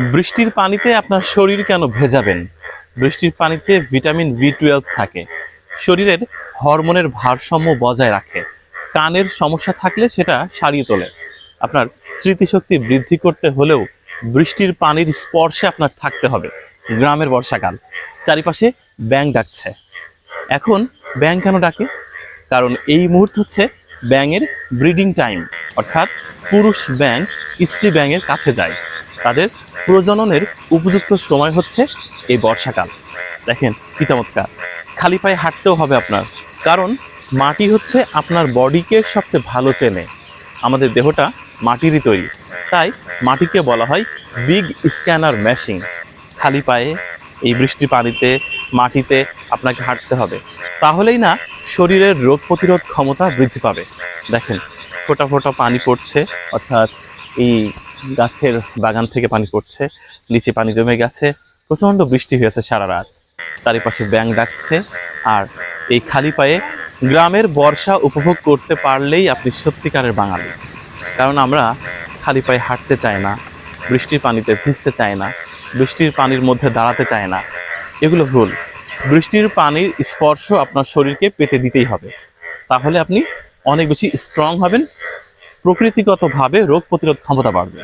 বৃষ্টির পানিতে আপনার শরীর কেন ভেজাবেন? বৃষ্টির পানিতে ভিটামিন বি টুয়েলভ থাকে। শরীরের হরমোনের ভারসাম্য বজায় রাখে। কানের সমস্যা থাকলে সেটা সারিয়ে তোলে। আপনার স্মৃতিশক্তি বৃদ্ধি করতে হলেও বৃষ্টির পানির স্পর্শে আপনার থাকতে হবে। গ্রামের বর্ষাকাল। চারিপাশে ব্যাং ডাকছে। এখন ব্যাং কেন ডাকে? কারণ এই মুহূর্ত হচ্ছে ব্যাঙের ব্রিডিং টাইম। অর্থাৎ পুরুষ ব্যাং স্ত্রী ব্যাঙের কাছে যায়। তাদের প্রজননের উপযুক্ত সময় হচ্ছে এই বর্ষাকাল। দেখেন, কি চমৎকার। খালি পায়ে হাঁটতেও হবে আপনার। কারণ, মাটি হচ্ছে আপনার বডিকে সবচেয়ে ভালো চেনে। আমাদের দেহটা মাটিরই তৈরি। তাই, মাটিকে বলা হয় বিগ স্ক্যানার মেশিন। খালি পায়ে, এই বৃষ্টি পানিতে, মাটিতে আপনাকে হাঁটতে হবে। তাহলেই না, শরীরের রোগ প্রতিরোধ ক্ষমতা বৃদ্ধি পাবে। দেখেন, ফোঁটা ফোঁটা পানি পড়ছে, অর্থাৎ এই গাছের বাগান থেকে পানি পড়ছে, নিচে পানি জমে গেছে, প্রচণ্ড বৃষ্টি হয়েছে সারা রাত। চারিপাশে ব্যাং ডাকছে আর এই খালি পায়ে গ্রামের বর্ষা উপভোগ করতে পারলেই আপনি সত্যিকারের বাঙালি। কারণ আমরা খালি পায়ে হাঁটতে চাই না, বৃষ্টির পানিতে ভিজতে চাই না, বৃষ্টির পানির মধ্যে দাঁড়াতে চায় না। এগুলো ভুল। বৃষ্টির পানির স্পর্শ আপনার শরীরকে পেতে দিতেই হবে। তাহলে আপনি অনেক বেশি স্ট্রং হবেন প্রকৃতিগতভাবে রোগ প্রতিরোধ ক্ষমতা বাড়বে।